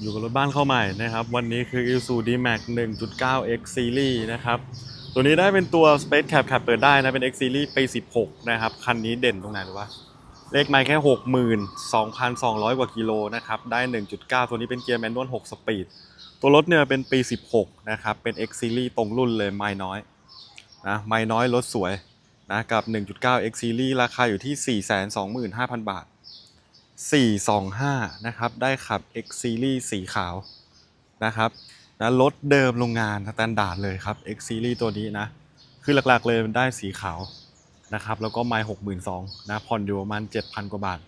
อยู่กับรถบ้านเข้าใหม่นะครับ วันนี้คือ i s u d m a x 1.9 X Series นะครับ ตัวนี้ได้เป็นตัว Space Cap Cap เปิดได้นะ เป็น X Series ปี 16 นะครับ คันนี้เด่นตรงไหนหรือวะเลขไมล์แค่ 62,200 กว่ากิโลนะครับ ได้ 1.9 ตัวนี้เป็นเกียร์แมนนวล6สปีด ตัวรถเนี่ยเป็นปี 16 นะครับ เป็น X Series ตรงรุ่นเลยไมล์น้อยนะไมล์น้อยรถสวยนะกับ 1.9 X Series ราคาอยู่ที่ 425,000 บาท 425 นะครับ ได้ขับ X Series สีขาวนะครับนะรถเดิมโรงงานสแตนดาร์ดเลยครับ X Series ตัวนี้นะ คือหลักๆเลยมันได้สีขาวนะครับ แล้วก็ไมล์62,000นะผ่อนอยู่ประมาณ 7,000 กว่าบาท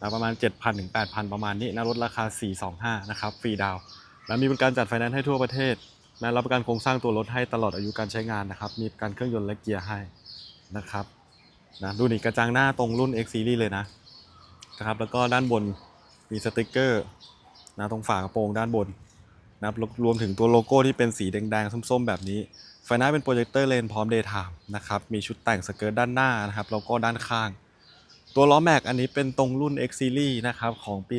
นะประมาณ 7,000ถึง8,000 ประมาณนี้นะรถราคา 425 นะครับ ฟรีดาวน์แล้วมีบริการจัดไฟแนนซ์ให้ทั่วประเทศนะรับประกันโครงสร้างตัวรถให้ตลอดอายุการใช้งานนะครับ มีประกันเครื่องยนต์และเกียร์ให้นะครับนะดูนี่กระจังหน้าตรงรุ่น X Series เลยนะ นะครับแล้วก็ด้านบนมีสติกเกอร์นะตรงฝากระโปรงด้านบนนะครับรวมถึงตัวโลโก้ที่เป็นสีแดงๆส้มๆ แบบนี้ไฟหน้าเป็นโปรเจคเตอร์เลนพร้อม Daytime นะครับมีชุดแต่งสเกิร์ตด้านหน้านะครับแล้วก็ด้านข้าง ตัวล้อแม็กอันนี้เป็นตรงรุ่น X Series นะครับของปี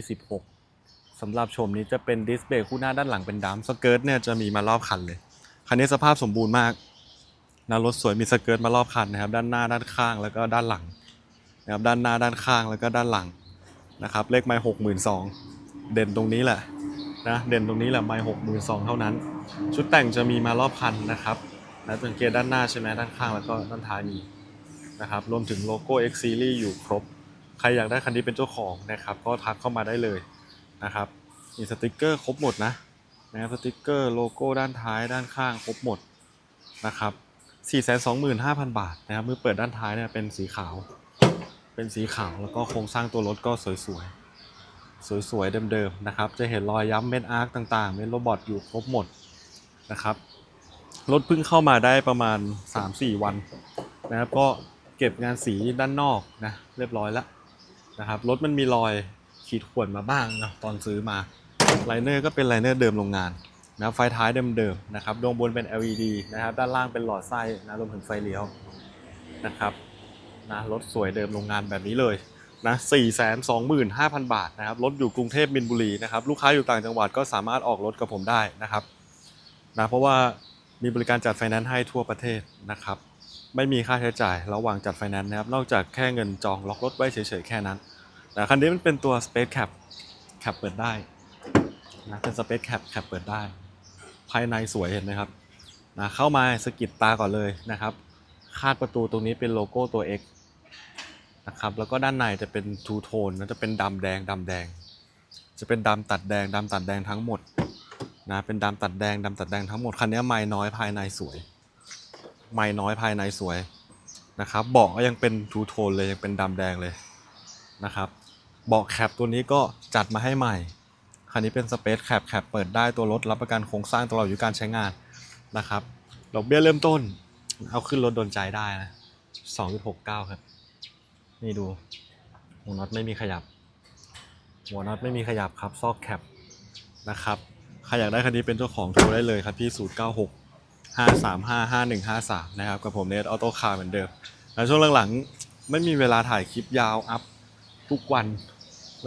16สำหรับชมนี้จะเป็นดิสเบรกคู่หน้าด้านหลังเป็นดัมสเกิร์ตเนี่ยจะมีมารอบคันเลยคันนี้สภาพสมบูรณ์มากนะรถสวยมีสเกิร์ตมารอบคันนะครับ ด้านหน้าด้านข้างแล้วก็ด้านหลังนะครับด้านหน้าด้านข้างแล้วก็ด้านหลัง นะครับเลขไม้หกหมื่นสองเด่นตรงนี้แหละนะเด่นตรงนี้แหละไม้หกหมื่นสองเท่านั้น ชุดแต่งจะมีมารอบคันนะครับนะสังเกตด้านหน้าใช่ไหมด้านข้างแล้วก็ด้านท้ายมีนะครับรวมถึงโลโก้ X Series อยู่ครบ ใครอยากได้คันนี้เป็นเจ้าของนะครับ ก็ทักเข้ามาได้เลยนะครับมีสติกเกอร์ครบหมดนะนะสติกเกอร์โลโก้ด้านท้ายด้านข้างครบหมดนะครับ425,000 บาทนะครับมือเปิดด้านท้ายเนี่ยเป็นสีขาว เป็นสีขาวแล้วก็โครงสร้างตัวรถก็สวยๆ สวยๆ เดิมๆ นะครับ จะเห็นรอยย้ำเม็ดอาร์คต่างๆ เม็ดโรบอทอยู่ครบหมดนะครับ รถเพิ่งเข้ามาได้ประมาณ 3-4 วันนะครับ ก็เก็บงานสีด้านนอกนะเรียบร้อยแล้วนะครับ รถมันมีรอยขีดข่วนมาบ้างนะตอนซื้อมาไลเนอร์ก็เป็นไลเนอร์เดิมโรงงานนะครับไฟท้ายเดิมๆนะครับดวงบนเป็น LED นะครับ ด้านล่างเป็นหลอดไส้นะรวมถึงไฟเลี้ยวนะครับ นะรถสวยเดิมโรงงานแบบนี้เลยนะ425,000 บาทนะครับรถอยู่กรุงเทพมินบุรีนะครับลูกค้าอยู่ต่างจังหวัดก็สามารถออกรถกับผมได้นะครับนะเพราะว่ามีบริการจัดไฟแนนซ์ให้ทั่วประเทศนะครับไม่มีค่าใช้จ่ายระหว่างจัดไฟแนนซ์นะครับนอกจากแค่เงินจองล็อกรถไว้เฉยๆแค่นั้นนะคันนี้มันเป็นตัว Space Cap Cap เปิดได้นะเป็น Space Cap Cap เปิดได้ ภายในสวยเห็นไหมครับนะเข้ามาสกิดตาก่อนเลยนะครับ คาดประตูตรงนี้เป็นโลโก้ตัว X นะครับ แล้วก็ด้านในจะเป็นทูโทนนะจะเป็นดำแดงดำแดง จะเป็นดำตัดแดงดำตัดแดงทั้งหมดนะเป็นดำตัดแดงดำตัดแดงทั้งหมดคันนี้ไม่น้อยภายในสวย ไม่น้อยภายในสวยนะครับเบาะก็ยังเป็นทูโทนเลยยังเป็นดำแดงเลยนะครับเบาะแคปตัวนี้ก็จัดมาให้ใหม่ คันนี้เป็นสเปซแคปแคปเปิดได้ตัวรถรับประกันโครงสร้างตลอดอายุการใช้งานนะครับ ดอกเบี้ยเริ่มต้น เอาขึ้นรถโดนใจได้นะ2.69ครับ นี่ดูหัวน็อตไม่มีขยับ หัวน็อตไม่มีขยับครับ ซอกแคปนะครับใครอยากได้คันนี้เป็นเจ้าของโทรได้เลยครับที่ 096 535 5153 นะครับ กับผมเนทออโต้คาร์เหมือนเดิม แล้วช่วงหลังๆ ไม่มีเวลาถ่ายคลิปยาวอัพทุกวัน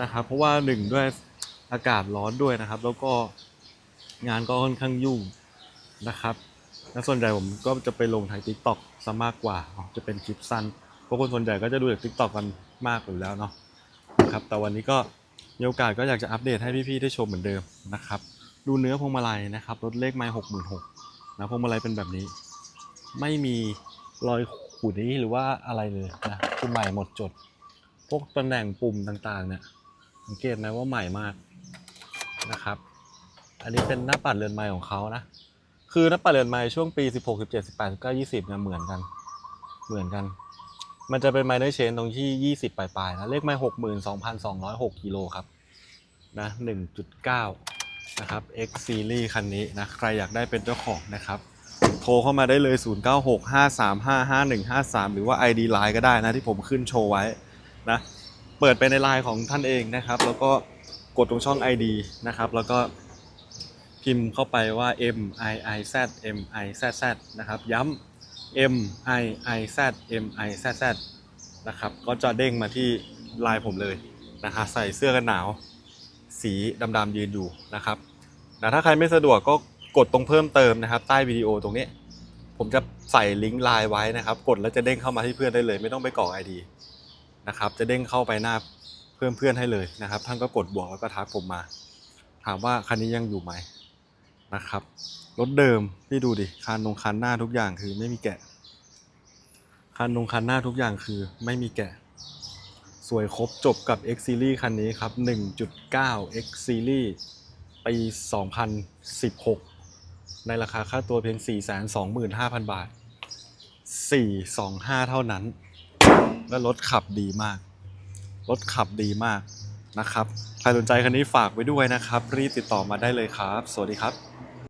นะครับ เพราะว่าหนึ่งด้วยอากาศร้อนด้วยนะครับ แล้วก็งานก็ค่อนข้างยุ่งนะครับ และส่วนใหญ่ผมก็จะไปลงทาง TikTok ซะมากกว่าเนาะจะเป็นคลิปสั้นเพราะคนส่วนใหญ่ก็จะดูจาก TikTok กันมากอยู่แล้วเนาะนะครับ แต่วันนี้ก็มีโอกาสก็อยากจะอัปเดตให้พี่ๆได้ชมเหมือนเดิมนะครับ ดูเนื้อพวงมาลัยนะครับรถเลขไม้หกหมื่นหกนะพวงมาลัยเป็นแบบนี้ ไม่มีรอยขูดนี้หรือว่าอะไรเลยนะคือใหม่หมดจด พวกตำแหน่งปุ่มต่างๆเนี่ยสังเกตไหมว่าใหม่มากนะครับ อันนี้เป็นหน้าปัดเรือนไม้ของเขานะ คือน้าปัดเรือนไม้ช่วงปี 16 17 18 19 20เนี่ยเหมือนกัน เหมือนกัน มันจะเป็นไมเนอร์เชนตรงที่ 20 ปลายๆนะเลขไม้62,206กิโลครับนะ1.9 นะครับ X Series คันนี้นะใครอยากได้เป็นเจ้าของนะครับ โทรเข้ามาได้เลย 0965355153 หรือว่า ID Line ก็ได้นะที่ผมขึ้นโชว์ไว้นะเปิดไปในไลน์ของท่านเองนะครับ แล้วก็กดตรงช่อง ID นะครับ แล้วก็ พิมพ์เข้าไปว่า M I I Z M I Z Z นะครับ ย้ำ M I I Z M I Z Z นะครับ ก็จะเด้งมาที่ไลน์ผมเลยนะฮะใส่เสื้อกันหนาว สีดำๆยืนอยู่นะครับนะถ้าใครไม่สะดวกก็กดตรงเพิ่มเติมนะครับใต้วิดีโอตรงนี้ ผมจะใส่ลิงก์ไลน์ไว้นะครับ กดแล้วจะเด้งเข้ามาที่เพื่อนได้เลย ไม่ต้องไปกรอก ID นะครับ จะเด้งเข้าไปหน้าเพื่อนเพื่อนๆให้เลยนะครับ ท่านก็กดบวกแล้วก็ทักผมมา ถามว่าคันนี้ยังอยู่ไหม นะครับรถเดิมพี่ดูดิคันตรงคันหน้าทุกอย่างคือไม่มีแกะคันตรงคันหน้าทุกอย่างคือไม่มีแกะ สวยครบจบกับ X Series คันนี้ครับ 1.9 X Series ปี 2016 ในราคาค่าตัวเพียง 425,000 บาท 425 เท่านั้น และรถขับดีมาก รถขับดีมากนะครับ ใครสนใจคันนี้ฝากไว้ด้วยนะครับ รีบติดต่อมาได้เลยครับ สวัสดีครับ